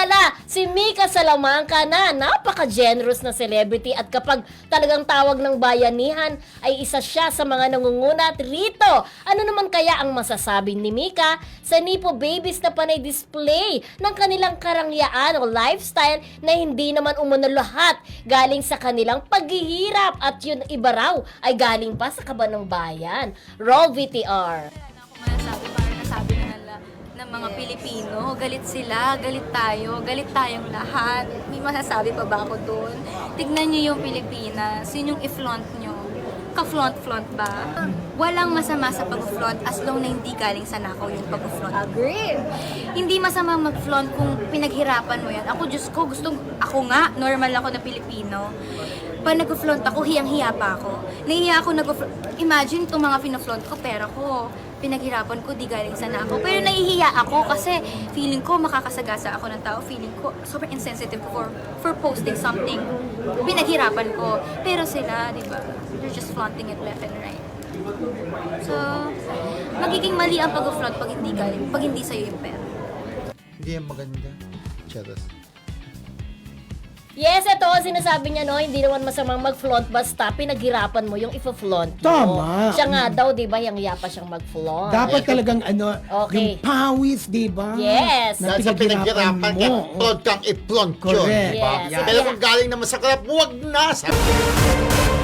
kilala si Mika Salamanca na napaka-generous na celebrity at kapag talagang tawag ng bayanihan ay isa siya sa mga nangungunat rito. Ano naman kaya ang masasabi ni Mika sa Nipo Babies na panay display ng kanilang karangyaan o lifestyle na hindi naman umano lahat galing sa kanilang paghihirap at yun iba raw ay galing pa sa kaban ng bayan. Roll VTR. Ng mga Pilipino, galit sila, galit tayo, galit tayong lahat. May masasabi pa ba ako doon? Tignan niyo yung Pilipinas, yun yung i-flaunt nyo. Ka-flaunt-flaunt ba? Walang masama sa pag-flaunt as long na hindi galing sa nakaw yung pag-flaunt. Agreed. Hindi masama mag-flaunt kung pinaghirapan mo yan. Ako, Diyos ko, gusto, ako nga, normal ako na Pilipino. Pag nag-flaunt ako, hiyang-hiya pa ako. Nahiya ako nag Imagine itong mga pina-flaunt ko, pera ko. Pinaghirapan ko, di galing sa nako. Pero nahihiya ako kasi feeling ko makakasagasa ako ng tao. Feeling ko super insensitive for, for posting something. Pinaghirapan ko. Pero sila, di ba, they're just flaunting it left and right. So, magiging mali ang pag-flaunt pag hindi galing, pag hindi sa'yo yung pera. Hindi yan maganda. Charas. Yes, ito ang sinasabi niya, no, hindi naman masamang mag-flaunt basta pinaghirapan mo yung ifo-flaunt mo. Tama. Siya nga daw, di ba, yung yapa siyang mag-flaunt. Dapat talagang ano, Okay. yung pawis, di ba? Yes. Na Dahil sa pinaghirapan ka, mo. plod kang i-plod yun. Correct. di ba? Yes. Pero kung galing naman sa club, huwag na. Sabi-